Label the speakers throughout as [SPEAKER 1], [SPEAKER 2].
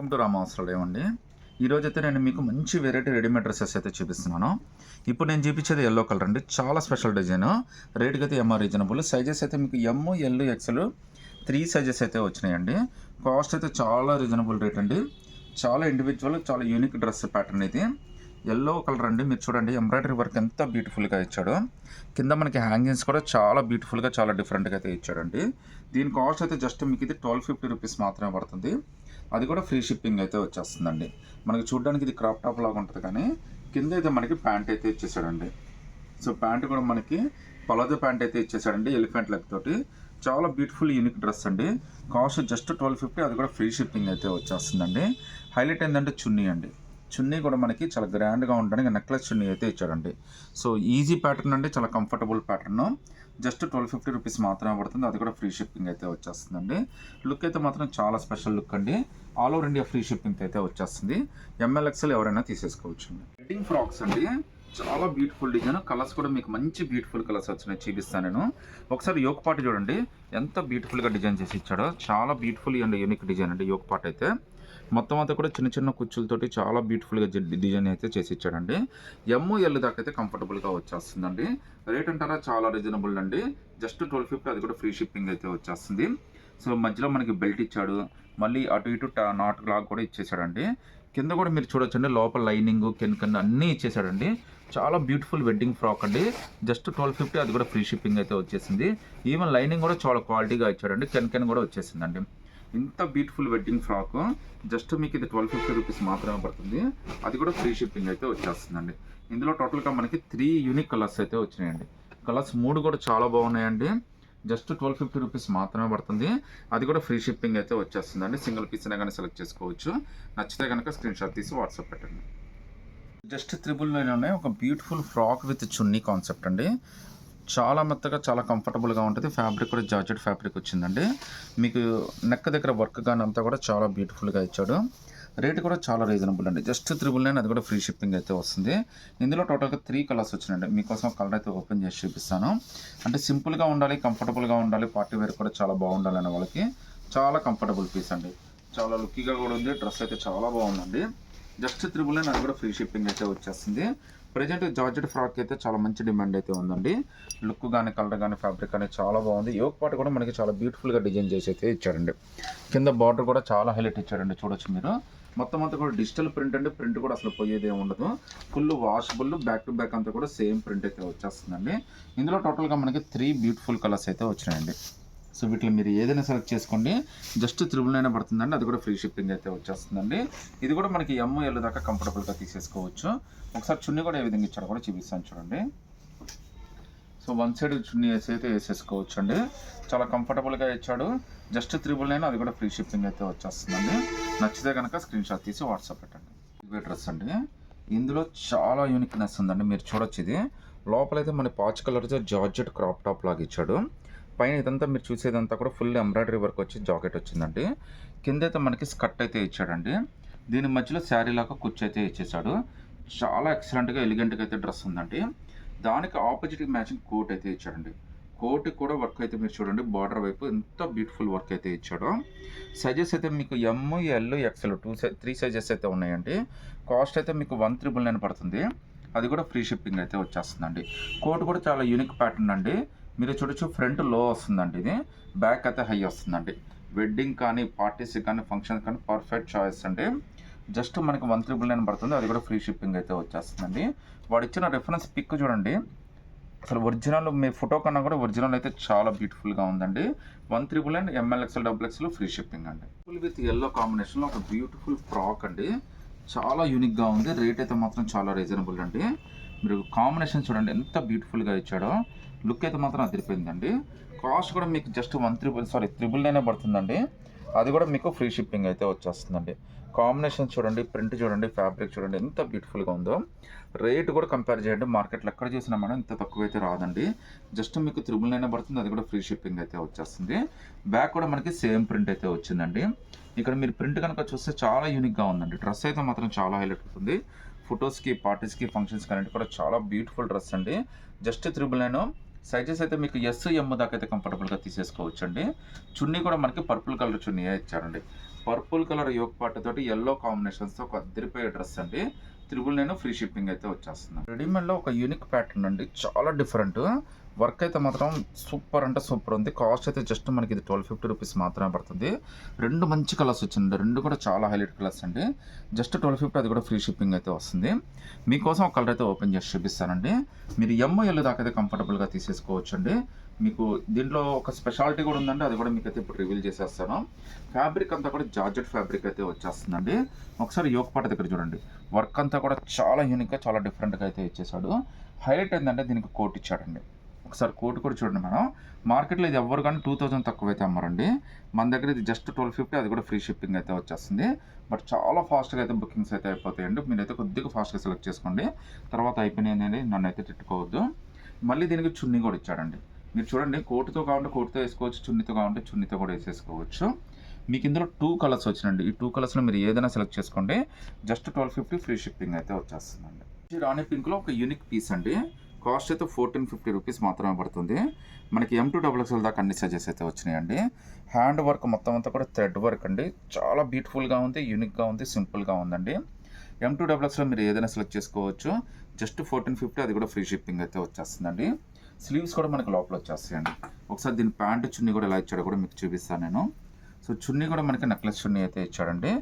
[SPEAKER 1] Welcome to రామావసరాలు అండి. ఈరోజు అయితే నేను మీకు మంచి వెరైటీ రెడీమేడ్ డ్రెస్సెస్ అయితే చూపిస్తున్నాను. ఇప్పుడు నేను చూపించేది ఎల్లో కలర్ అండి. చాలా స్పెషల్ డిజైన్ రేట్కి అయితే ఎంఆర్ రీజనబుల్ సైజెస్ అయితే మీకు M L XL three sizes అయితే వచ్చినాయండి. కాస్ట్ అయితే చాలా రీజనబుల్ రేట్ అండి. చాలా ఇండివిజువల్ చాలా యూనిక్ డ్రెస్ ప్యాటర్న్ ఇది. ఎల్లో కలర్ అండి. మీరు చూడండి ఎంబ్రాయిడరీ వర్క్ ఎంత బ్యూటిఫుల్గా ఇచ్చాడు. కింద మనకి హ్యాంగింగ్స్ కూడా చాలా బ్యూటిఫుల్గా చాలా డిఫరెంట్గా అయితే ఇచ్చాడండి. దీని కాస్ట్ అయితే జస్ట్ మీకు ఇది ట్వెల్వ్ ఫిఫ్టీ రూపీస్ మాత్రమే పడుతుంది. అది కూడా ఫ్రీ షిప్పింగ్ అయితే వచ్చేస్తుందండి. మనకి చూడడానికి ఇది క్రాప్ టాప్ లాగా ఉంటుంది కానీ కింద అయితే మనకి ప్యాంట్ అయితే ఇచ్చేసాడండి. సో ప్యాంట్ కూడా మనకి పలాజో ప్యాంట్ అయితే ఇచ్చేసాడండి ఎలిఫెంట్ లెగ్ తోటి. చాలా బ్యూటిఫుల్ యూనిక్ డ్రెస్ అండి. కాస్ట్ జస్ట్ ట్వెల్వ్ ఫిఫ్టీ అది కూడా ఫ్రీ షిప్పింగ్ అయితే వచ్చేస్తుందండి. హైలైట్ ఏంటంటే చున్నీ అండి. చున్నీ కూడా మనకి చాలా గ్రాండ్గా ఉండడానికి నెక్లెస్ చున్నీ అయితే ఇచ్చాడండి. సో ఈజీ ప్యాటర్న్ అండి చాలా comfortable pattern. Just twelve fifty rupees మాత్రమే పడుతుంది. అది కూడా ఫ్రీ షిప్పింగ్ అయితే వచ్చేస్తుందండి. లుక్ అయితే మాత్రం చాలా స్పెషల్ లుక్ అండి. All over India free shipping అయితే వచ్చేస్తుంది. ఎంఎల్ఎక్స్ఎల్ ఎవరైనా తీసేసుకోవచ్చు వెడ్డింగ్ ఫ్రాక్స్ అండి. చాలా బ్యూటిఫుల్ డిజైన్. కలర్స్ కూడా మీకు మంచి బ్యూటిఫుల్ కలర్స్ వచ్చినాయి చూపిస్తాను నేను. ఒకసారి యోగపాటు చూడండి. ఎంత బ్యూటిఫుల్గా డిజైన్ చేసి ఇచ్చాడో. చాలా బ్యూటిఫుల్ అండ్ యూనిక్ డిజైన్ అండి యోగపాటు అయితే. మొత్తం అంతా కూడా చిన్న చిన్న కుచ్చులతోటి చాలా బ్యూటిఫుల్గా డిజైన్ అయితే చేసి ఇచ్చాడండి ఎమ్ ఎల్ దాకా అయితే కంఫర్టబుల్గా వచ్చేస్తుందండి. రేట్ అంటారా చాలా రీజనబుల్ అండి. జస్ట్ ట్వెల్వ్ ఫిఫ్టీ అది కూడా ఫ్రీ షిప్పింగ్ అయితే వచ్చేస్తుంది. సో మధ్యలో మనకి బెల్ట్ ఇచ్చాడు. మళ్ళీ అటు ఇటు నాట్ లాగా కూడా ఇచ్చేసాడండి. కింద కూడా మీరు చూడొచ్చండి. లోపల లైనింగ్ కెన్ కింద అన్నీ ఇచ్చేసాడండి. చాలా బ్యూటిఫుల్ వెడ్డింగ్ ఫ్రాక్ అండి. జస్ట్ ట్వెల్వ్ ఫిఫ్టీ అది కూడా ఫ్రీ షిప్పింగ్ అయితే వచ్చేసింది. ఈవెన్ లైనింగ్ కూడా చాలా క్వాలిటీగా ఇచ్చాడండి. కెన్ కెన్ కూడా వచ్చేసిందండి. ఇంత బ్యూటిఫుల్ వెడ్డింగ్ ఫ్రాక్ జస్ట్ మీకు ఇది ట్వెల్వ్ ఫిఫ్టీ రూపీస్ మాత్రమే పడుతుంది. అది కూడా ఫ్రీ షిప్పింగ్ అయితే వచ్చేస్తుందండి. ఇందులో టోటల్గా మనకి త్రీ యూనిక్ కలర్స్ అయితే వచ్చినాయండి. కలర్స్ మూడు కూడా చాలా బాగున్నాయండి. జస్ట్ ట్వెల్వ్ ఫిఫ్టీ రూపీస్ మాత్రమే పడుతుంది. అది కూడా ఫ్రీ షిప్పింగ్ అయితే వచ్చేస్తుందండి. సింగిల్ పీస్ అయినా కానీ సెలెక్ట్ చేసుకోవచ్చు. నచ్చితే కనుక స్క్రీన్ షాట్ తీసి వాట్సాప్ పెట్టండి. జస్ట్ త్రిబుల్ నైన్ ఉన్నాయి. ఒక beautiful frock with chunni concept అండి. చాలా మెత్తగా చాలా కంఫర్టబుల్గా ఉంటుంది. ఫ్యాబ్రిక్ కూడా జార్జెట్ ఫ్యాబ్రిక్ వచ్చిందండి. మీకు నెక్ దగ్గర వర్క్ కానీ అంతా కూడా చాలా బ్యూటిఫుల్గా ఇచ్చాడు. రేట్ కూడా చాలా రీజనబుల్ అండి. జస్ట్ త్రిబుల్ నైన్ అది కూడా ఫ్రీ షిప్పింగ్ అయితే వస్తుంది. ఇందులో టోటల్గా త్రీ కలర్స్ వచ్చినాయండి. మీకోసం కలర్ అయితే ఓపెన్ చేసి చూపిస్తాను. అంటే సింపుల్గా ఉండాలి కంఫర్టబుల్గా ఉండాలి పార్టీ వేర్ కూడా చాలా బాగుండాలి అనే వాళ్ళకి చాలా కంఫర్టబుల్ పీస్ అండి. చాలా లుక్కీగా కూడా ఉంది. డ్రెస్ అయితే చాలా బాగుందండి. జస్ట్ త్రిబుల్ నైన్ అది కూడా ఫ్రీ షిప్పింగ్ అయితే వచ్చేస్తుంది. ప్రజెంట్ జార్జెట్ ఫ్రాక్ అయితే చాలా మంచి డిమాండ్ అయితే ఉందండి. లుక్ కానీ కలర్ కానీ ఫ్యాబ్రిక్ కానీ చాలా బాగుంది. యోగ పాటు కూడా మనకి చాలా బ్యూటిఫుల్గా డిజైన్ చేసి అయితే ఇచ్చాడండి. కింద బార్డర్ కూడా చాలా హైలైట్ ఇచ్చాడండి చూడొచ్చు మీరు. మొత్తం అంతా కూడా డిజిటల్ ప్రింట్ అండి. ప్రింట్ కూడా అసలు పోయేదే ఉండదు. Full washable back to back అంతా కూడా సేమ్ ప్రింట్ అయితే వచ్చేస్తుందండి. ఇందులో టోటల్గా మనకి త్రీ బ్యూటిఫుల్ కలర్స్ అయితే వచ్చినాయండి. సో వీటిలో మీరు ఏదైనా సెలెక్ట్ చేసుకోండి. జస్ట్ త్రిబుల్ నైన్ పడుతుందండి. అది కూడా ఫ్రీ షిప్పింగ్ అయితే వచ్చేస్తుందండి. ఇది కూడా మనకి ఎమ్ ఎల్ దాకా కంఫర్టబుల్గా తీసేసుకోవచ్చు. ఒకసారి చున్నీ కూడా ఏ విధంగా ఇచ్చాడో కూడా చూపిస్తాను చూడండి. సో వన్ సైడ్ చున్నీ వేసి అయితే వేసేసుకోవచ్చు అండి చాలా కంఫర్టబుల్గా ఇచ్చాడు. జస్ట్ త్రిబుల్ నైన్ అది కూడా ఫ్రీ షిప్పింగ్ అయితే వచ్చేస్తుందండి. నచ్చితే కనుక స్క్రీన్ షాట్ తీసి వాట్సాప్ పెట్టండి. ఇవే డ్రెస్ అండి. ఇందులో చాలా యూనిక్నెస్ ఉందండి. మీరు చూడొచ్చు ఇది. లోపలైతే మన పాచ్ కలర్తో జార్జెట్ క్రాప్ టాప్ లాగా ఇచ్చాడు. పైన ఇదంతా మీరు చూసేదంతా కూడా ఫుల్ ఎంబ్రాయిడరీ వర్క్ వచ్చి జాకెట్ వచ్చిందండి. కింద అయితే మనకి స్కర్ట్ అయితే ఇచ్చాడండి. దీని మధ్యలో శారీ లాగా కుర్చీ అయితే ఇచ్చేసాడు చాలా ఎక్సలెంట్గా ఎలిగెంట్గా అయితే డ్రెస్ ఉందండి. దానికి ఆపోజిట్ మ్యాచింగ్ కోట్ అయితే ఇచ్చాడండి. కోట్ కూడా వర్క్ అయితే మీరు చూడండి బార్డర్ వైపు ఎంత బ్యూటిఫుల్ వర్క్ అయితే ఇచ్చాడో. సైజెస్ అయితే మీకు M L XL two three sizes అయితే ఉన్నాయండి. కాస్ట్ అయితే మీకు వన్ త్రిబుల్ నైన్ పడుతుంది. అది కూడా ఫ్రీ షిప్పింగ్ అయితే వచ్చేస్తుందండి. కోట్ కూడా చాలా యూనిక్ ప్యాటర్న్ అండి. మీరు చూడొచ్చు ఫ్రంట్లో వస్తుందండి ఇది బ్యాక్ అయితే హై వస్తుందండి. వెడ్డింగ్ కానీ పార్టీస్ కానీ ఫంక్షన్ కానీ పర్ఫెక్ట్ చాయిస్ అండి. జస్ట్ మనకి వన్ త్రిబుల్ నైన్ పడుతుంది అది కూడా ఫ్రీ షిప్పింగ్ అయితే వచ్చేస్తుందండి. వాడు ఇచ్చిన రిఫరెన్స్ పిక్ చూడండి. అసలు ఒరిజినల్ మీ ఫోటో కన్నా కూడా ఒరిజినల్ అయితే చాలా బ్యూటిఫుల్గా ఉందండి. One triple and M L XL double XL free shipping అండి. ఫుల్ విత్ ఎల్లో కాంబినేషన్లో ఒక బ్యూటిఫుల్ ఫ్రాక్ అండి. చాలా యూనిక్గా ఉంది రేట్ అయితే మాత్రం చాలా రీజనబుల్ అండి. మీరు కాంబినేషన్ చూడండి ఎంత బ్యూటిఫుల్గా ఇచ్చాడో. లుక్ అయితే మాత్రం అదిరిపోయిందండి. కాస్ట్ కూడా మీకు just one triple sorry triple నైనే పడుతుందండి. అది కూడా మీకు ఫ్రీ షిప్పింగ్ అయితే వచ్చేస్తుందండి. కాంబినేషన్ చూడండి ప్రింట్ చూడండి ఫ్యాబ్రిక్ చూడండి ఎంత బ్యూటిఫుల్గా ఉందో. రేట్ కూడా కంపేర్ చేయండి. మార్కెట్లో ఎక్కడ చూసినా మేడం ఇంత తక్కువ అయితే రాదండి. జస్ట్ మీకు త్రిబుల్ నైన్ పడుతుంది అది కూడా ఫ్రీ షిప్పింగ్ అయితే వచ్చేస్తుంది. బ్యాక్ కూడా మనకి సేమ్ ప్రింట్ అయితే వచ్చిందండి. ఇక్కడ మీరు ప్రింట్ కనుక చూస్తే చాలా యూనిక్గా ఉందండి. డ్రెస్ అయితే మాత్రం చాలా హైలైట్ అవుతుంది. ఫొటోస్కి పార్టీస్కి ఫంక్షన్స్కి అన్నిటి కూడా చాలా బ్యూటిఫుల్ డ్రెస్ అండి. జస్ట్ త్రిబుల్ నైన్ సైజెస్ అయితే మీకు ఎస్ ఎమ్ దాకా అయితే కంఫర్టబుల్గా తీసేసుకోవచ్చు అండి చున్నీ కూడా మనకి పర్పుల్ కలర్ చున్నీ ఇచ్చారండి. పర్పుల్ కలర్ యోగ పాటతోటి ఎల్లో కాంబినేషన్స్తో ఒక అద్దరిపోయే డ్రెస్ అండి. తిరుగులు నేను ఫ్రీ షిప్పింగ్ అయితే వచ్చేస్తున్నాను రెడీమేడ్లో ఒక యూనిక్ ప్యాటర్న్ అండి. చాలా డిఫరెంట్. వర్క్ అయితే మాత్రం సూపర్ అంటే సూపర్ ఉంది. కాస్ట్ అయితే జస్ట్ మనకి ఇది ట్వెల్వ్ ఫిఫ్టీ రూపీస్ మాత్రమే పడుతుంది. రెండు మంచి కలర్స్ వచ్చింది. రెండు కూడా చాలా హైలైట్ కలర్స్ అండి. జస్ట్ ట్వెల్వ్ ఫిఫ్టీ అది కూడా ఫ్రీ షిప్పింగ్ అయితే వస్తుంది. మీకోసం ఒక కలర్ అయితే ఓపెన్ చేసి చూపిస్తానండి. మీరు ఎమ్మ ఎల్లు దాకా అయితే కంఫర్టబుల్గా తీసేసుకోవచ్చు అండి మీకు దీంట్లో ఒక స్పెషాలిటీ కూడా ఉందండి అది కూడా మీకు అయితే ఇప్పుడు రివీల్ చేసేస్తాను. ఫ్యాబ్రిక్ అంతా కూడా జార్జెట్ ఫ్యాబ్రిక్ అయితే వచ్చేస్తుందండి. ఒకసారి యోగపాట దగ్గర చూడండి. వర్క్ అంతా కూడా చాలా యూనిక్గా చాలా డిఫరెంట్గా అయితే ఇచ్చేసాడు హైలైట్ ఏంటంటే దీనికి కోట్ ఇచ్చాడండి. ఒకసారి కోట్ కూడా చూడండి మేడం మార్కెట్లో ఇది ఎవరు కానీ టూ థౌజండ్ తక్కువ అయితే అమ్మారండి. మన దగ్గర ఇది జస్ట్ ట్వెల్వ్ ఫిఫ్టీ అది కూడా ఫ్రీ షిప్పింగ్ అయితే వచ్చేస్తుంది. బట్ చాలా ఫాస్ట్గా అయితే బుకింగ్స్ అయితే అయిపోతాయండి. మీరైతే కొద్దిగా ఫాస్ట్గా సెలెక్ట్ చేసుకోండి. తర్వాత అయిపోయినాయి అనేది నన్ను అయితే తిట్టుకోవద్దు. మళ్ళీ దీనికి చున్నీ కూడా ఇచ్చాడండి. మీరు చూడండి కోటుతో కావాలంటే కోటుతో వేసుకోవచ్చు చున్నీతో కావాలంటే చున్నీతో కూడా వేసేసుకోవచ్చు. మీకు ఇందులో టూ కలర్స్ వచ్చినండి ఈ టూ కలర్స్లో మీరు ఏదైనా సెలెక్ట్ చేసుకోండి. Just twelve fifty free shipping అయితే వచ్చేస్తుందండి. రాణి పింక్లో ఒక యూనిక్ పీస్ అండి. కాస్ట్ అయితే ఫోర్టీన్ ఫిఫ్టీ రూపీస్ మాత్రమే పడుతుంది. మనకి ఎం టూ డబుల్ ఎక్స్ఎల్ దాకా అన్ని సైజెస్ అయితే వచ్చినాయండి. హ్యాండ్ వర్క్ మొత్తం అంతా కూడా థ్రెడ్ వర్క్ అండి. చాలా బ్యూటిఫుల్గా ఉంది యూనిక్గా ఉంది సింపుల్గా ఉందండి. ఎం టూ డబుల్ ఎక్స్లో మీరు ఏదైనా సెలెక్ట్ చేసుకోవచ్చు. జస్ట్ ఫోర్టీన్ ఫిఫ్టీ అది కూడా ఫ్రీ షిప్పింగ్ అయితే వచ్చేస్తుందండి. స్లీవ్స్ కూడా మనకి లోపల వచ్చేస్తాయండి. ఒకసారి దీని ప్యాంట్ చున్నీ కూడా ఎలా ఇచ్చాడో కూడా మీకు చూపిస్తాను నేను. సో చున్నీ కూడా మనకి నెక్లెస్ చున్నీ అయితే ఇచ్చాడండి.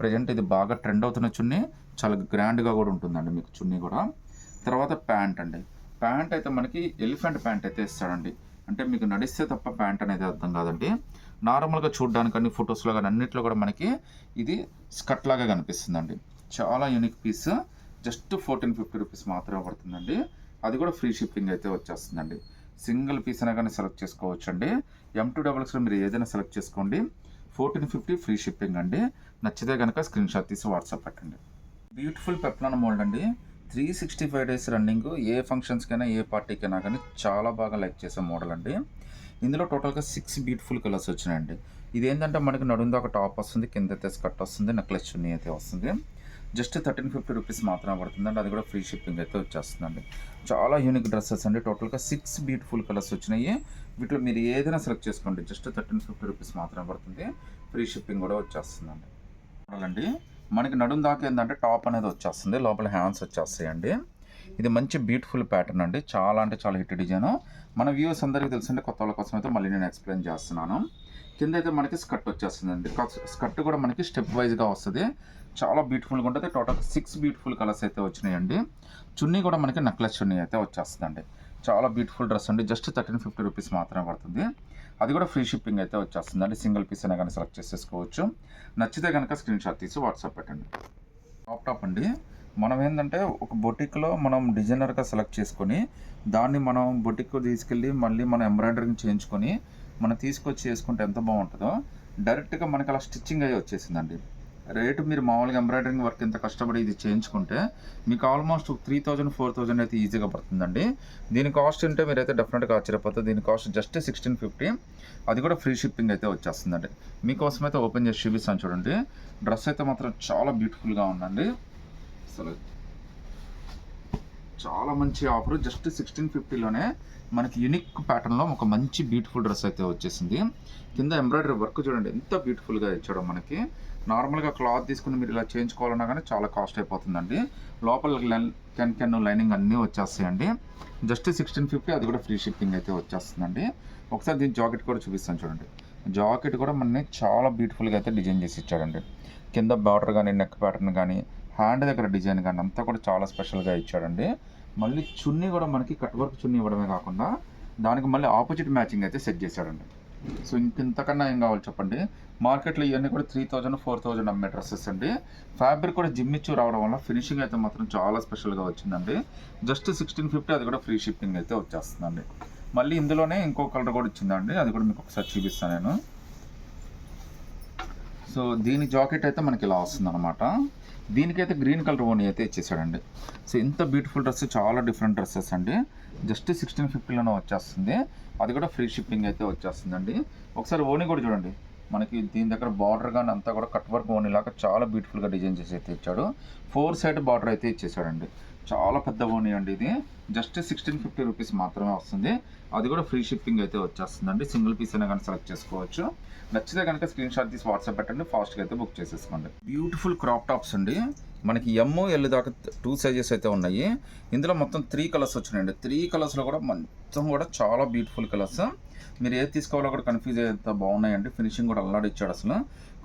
[SPEAKER 1] ప్రజెంట్ ఇది బాగా ట్రెండ్ అవుతున్న చున్నీ. చాలా గ్రాండ్గా కూడా ఉంటుందండి మీకు చున్నీ కూడా. తర్వాత ప్యాంట్ అండి. ప్యాంట్ అయితే మనకి ఎలిఫెంట్ ప్యాంట్ అయితే ఇస్తాడండి. అంటే మీకు నడిస్తే తప్ప ప్యాంట్ అనేది అర్థం కాదండి. నార్మల్గా చూడడానికి అన్ని ఫొటోస్లో కానీ అన్నిట్లో కూడా మనకి ఇది స్కట్ లాగా కనిపిస్తుందండి. చాలా unique piece just fourteen fifty rupees మాత్రమే పడుతుందండి. అది కూడా ఫ్రీ షిప్పింగ్ అయితే వచ్చేస్తుందండి. సింగిల్ పీస్ అయినా కానీ సెలెక్ట్ చేసుకోవచ్చు అండి ఎం టూ డబల్స్లో మీరు ఏదైనా సెలెక్ట్ చేసుకోండి. ఫోర్టీన్ ఫిఫ్టీ ఫ్రీ షిప్పింగ్ అండి. నచ్చితే కనుక స్క్రీన్ షాట్ తీసి వాట్సాప్ పెట్టండి. బ్యూటిఫుల్ పెప్లాన్ మోల్డ్ అండి. Three sixty five days running ఏ ఫంక్షన్స్కైనా ఏ పార్టీకైనా కానీ చాలా బాగా లైక్ చేసే మోడల్ అండి. ఇందులో టోటల్గా సిక్స్ బ్యూటిఫుల్ కలర్స్ వచ్చినాయండి. ఇది ఏంటంటే మనకి నడుందో ఒక టాప్ వస్తుంది కింద అయితే స్కర్ట్ వస్తుంది నెక్లెస్ చున్నీ అయితే వస్తుంది. జస్ట్ థర్టీన్ ఫిఫ్టీ రూపీస్ మాత్రమే పడుతుందండి అది కూడా ఫ్రీ షిప్పింగ్ అయితే వచ్చేస్తుందండి. చాలా యూనిక్ డ్రెస్సెస్ అండి. టోటల్గా సిక్స్ బ్యూటిఫుల్ కలర్స్ వచ్చినాయి. వీటిలో మీరు ఏదైనా సెలెక్ట్ చేసుకోండి. జస్ట్ థర్టీన్ ఫిఫ్టీ రూపీస్ మాత్రమే పడుతుంది. ఫ్రీ షిప్పింగ్ కూడా వచ్చేస్తుందండి. చూడాలండి మనకి నడుం దాకా ఏంటంటే టాప్ అనేది వచ్చేస్తుంది. లోపల హ్యాండ్స్ వచ్చేస్తాయండి. ఇది మంచి బ్యూటిఫుల్ ప్యాటర్న్ అండి. చాలా అంటే చాలా హిట్ డిజైన్. మన వ్యూస్ అందరికీ తెలుసుంటే కొత్త వాళ్ళ కోసం అయితే మళ్ళీ నేను ఎక్స్ప్లెయిన్ చేస్తున్నాను. కింద అయితే మనకి స్కర్ట్ వచ్చేస్తుందండి. స్కర్ట్ కూడా మనకి స్టెప్ వైజ్గా వస్తుంది. చాలా బ్యూటిఫుల్గా ఉంటుంది. టోటల్ సిక్స్ బ్యూటిఫుల్ కలర్స్ అయితే వచ్చినాయండి. చున్నీ కూడా మనకి నెక్లెస్ చున్నీ అయితే వచ్చేస్తుందండి. చాలా బ్యూటిఫుల్ డ్రెస్ అండి. జస్ట్ థర్టీన్ ఫిఫ్టీ రూపీస్ మాత్రమే పడుతుంది. అది కూడా ఫ్రీ షిప్పింగ్ అయితే వచ్చేస్తుంది అండి సింగిల్ పీస్ అయినా కానీ సెలెక్ట్ చేసేసుకోవచ్చు. నచ్చితే కనుక స్క్రీన్ షాట్ తీసి వాట్సాప్ పెట్టండి. టాప్ టాప్ అండి. మనం ఏంటంటే ఒక బొటిక్లో మనం డిజైనర్గా సెలెక్ట్ చేసుకొని దాన్ని మనం బొటిక్ తీసుకెళ్ళి మళ్ళీ మనం ఎంబ్రాయిడరింగ్ చేయించుకొని మనం తీసుకొచ్చి చేసుకుంటే ఎంత బాగుంటుందో డైరెక్ట్గా మనకి అలా స్టిచ్చింగ్ అయ్యి వచ్చేసిందండి. రేటు మీరు మామూలుగా ఎంబ్రాయిడరింగ్ వర్క్ ఎంత కష్టపడి ఇది చేయించుకుంటే మీకు almost three thousand four thousand అయితే ఈజీగా పడుతుందండి. దీని కాస్ట్ ఉంటే మీరైతే డెఫినెట్గా ఆశ్చర్యపోతుంది దీని కాస్ట్ జస్ట్ సిక్స్టీన్ ఫిఫ్టీ అది కూడా ఫ్రీ షిప్పింగ్ అయితే వచ్చేస్తుందండి. మీకోసం అయితే ఓపెన్ చేసి చూపిస్తాను చూడండి. డ్రెస్ అయితే మాత్రం చాలా బ్యూటిఫుల్గా ఉందండి. అసలు చాలా మంచి ఆఫర్ జస్ట్ సిక్స్టీన్ ఫిఫ్టీలోనే మనకి యూనిక్ ప్యాటర్న్లో ఒక మంచి బ్యూటిఫుల్ డ్రెస్ అయితే వచ్చేసింది. కింద ఎంబ్రాయిడరీ వర్క్ చూడండి. ఎంత బ్యూటిఫుల్గా ఇచ్చాడో మనకి. నార్మల్గా క్లాత్ తీసుకుని మీరు ఇలా చేయించుకోవాలన్నా కానీ చాలా కాస్ట్ అయిపోతుందండి. లోపల కెన్ కెన్ లైనింగ్ అన్నీ వచ్చేస్తాయండి. జస్ట్ సిక్స్టీన్ ఫిఫ్టీ అది కూడా ఫ్రీ షిప్పింగ్ అయితే వచ్చేస్తుందండి. ఒకసారి దీని జాకెట్ కూడా చూపిస్తాను చూడండి. జాకెట్ కూడా మనని చాలా బ్యూటిఫుల్గా అయితే డిజైన్ చేసి ఇచ్చాడండి. కింద బార్డర్ కానీ నెక్ ప్యాటర్న్ కానీ హ్యాండ్ దగ్గర డిజైన్ కానీ అంతా కూడా చాలా స్పెషల్గా ఇచ్చాడండి. మళ్ళీ చున్నీ కూడా మనకి కట్ వర్క్ చున్నీ ఇవ్వడమే కాకుండా దానికి మళ్ళీ ఆపోజిట్ మ్యాచింగ్ అయితే సెట్ చేశాడండి. సో ఇంతకన్నా ఏం కావాలి చెప్పండి? మార్కెట్లో ఇవన్నీ కూడా త్రీ థౌజండ్ ఫోర్ థౌజండ్ అమ్మే డ్రెస్సెస్ అండి. ఫ్యాబ్రిక్ కూడా జిమ్మిచ్చు రావడం వల్ల ఫినిషింగ్ అయితే మాత్రం చాలా స్పెషల్గా వచ్చిందండి. జస్ట్ సిక్స్టీన్ ఫిఫ్టీ అది కూడా ఫ్రీ షిప్పింగ్ అయితే వచ్చేస్తుందండి. మళ్ళీ ఇందులోనే ఇంకో కలర్ కూడా ఇచ్చిందండి. అది కూడా మీకు ఒకసారి చూపిస్తాను నేను. సో దీని జాకెట్ అయితే మనకి ఇలా వస్తుంది అనమాట దీనికైతే గ్రీన్ కలర్ ఓని అయితే ఇచ్చేసాడండి. సో ఇంత బ్యూటిఫుల్ డ్రెస్ చాలా డిఫరెంట్ డ్రెస్సెస్ అండి. జస్ట్ సిక్స్టీన్ ఫిఫ్టీలోనే వచ్చేస్తుంది. అది కూడా ఫ్రీ షిప్పింగ్ అయితే వచ్చేస్తుందండి. ఒకసారి ఓని కూడా చూడండి. మనకి దీని దగ్గర బార్డర్ కానీ అంతా కూడా కట్ వర్క్ ఓనీ లాగా చాలా బ్యూటిఫుల్గా డిజైన్ చేసి అయితే ఇచ్చాడు. ఫోర్ సైడ్ బార్డర్ అయితే ఇచ్చేసాడండి. చాలా పెద్ద ఓనీ అండి ఇది. జస్ట్ సిక్స్టీన్ ఫిఫ్టీ రూపీస్ మాత్రమే వస్తుంది. అది కూడా ఫ్రీ షిప్పింగ్ అయితే వచ్చేస్తుందండి. సింగిల్ పీస్ అయినా కానీ సెలెక్ట్ చేసుకోవచ్చు. నచ్చితే కనుక స్క్రీన్ షాట్ తీసి వాట్సాప్ పెట్టండి. ఫాస్ట్గా అయితే బుక్ చేసేసుకోండి. బ్యూటిఫుల్ క్రాప్ టాప్స్ అండి. మనకి ఎమ్ ఎల్ దాకా టూ సైజెస్ అయితే ఉన్నాయి. ఇందులో మొత్తం త్రీ కలర్స్ వచ్చినాయండి. త్రీ కలర్స్లో కూడా మొత్తం కూడా చాలా బ్యూటిఫుల్ కలర్స్ మీరు ఏది తీసుకోవాలో కూడా కన్ఫ్యూజ్ అయ్యేంత బాగున్నాయండి. ఫినిషింగ్ కూడా అల్లాడి ఇచ్చాడు అసలు.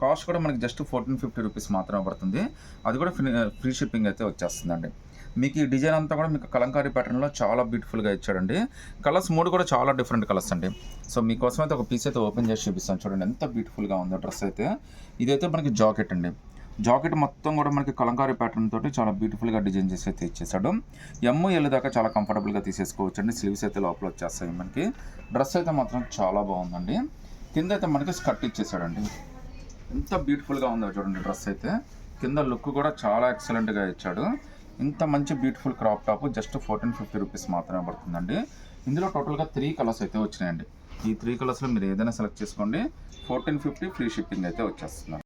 [SPEAKER 1] కాస్ట్ కూడా మనకి జస్ట్ ఫోర్టీన్ ఫిఫ్టీ రూపీస్ మాత్రమే పడుతుంది. అది కూడా ఫ్రీ షిప్పింగ్ అయితే వచ్చేస్తుందండి. మీకు ఈ డిజైన్ అంతా కూడా మీకు కలంకారీ ప్యాటర్న్లో చాలా బ్యూటిఫుల్గా ఇచ్చాడండి. కలర్స్ మూడు కూడా చాలా డిఫరెంట్ కలర్స్ అండి. సో మీకోసం అయితే ఒక పీస్ అయితే ఓపెన్ చేసి చూపిస్తాను చూడండి. ఎంత బ్యూటిఫుల్గా ఉందో డ్రెస్ అయితే. ఇదైతే మనకి జాకెట్ అండి. జాకెట్ మొత్తం కూడా మనకి కలంకారీ ప్యాటర్న్ తోటి చాలా బ్యూటిఫుల్గా డిజైన్ చేసి అయితే ఇచ్చేసాడు ఎమ్ము ఎల్లు దాకా చాలా కంఫర్టబుల్గా తీసేసుకోవచ్చు అండి స్లీవ్స్ అయితే లోపల వచ్చేస్తాయి మనకి. డ్రెస్ అయితే మాత్రం చాలా బాగుందండి. కింద అయితే మనకి స్కర్ట్ ఇచ్చేసాడండి ఎంత బ్యూటిఫుల్గా ఉందో చూడండి డ్రెస్ అయితే. కింద లుక్ కూడా చాలా ఎక్సలెంట్గా ఇచ్చాడు. ఇంత మంచి beautiful crop top just fourteen fifty rupees మాత్రమే పడుతుందండి. ఇందులో టోటల్గా త్రీ కలర్స్ అయితే వచ్చినాయండి. ఈ త్రీ కలర్స్లో మీరు ఏదైనా సెలెక్ట్ చేసుకోండి. ఫోర్టీన్ ఫిఫ్టీ ఫ్రీ షిప్పింగ్ అయితే వచ్చేస్తుంది.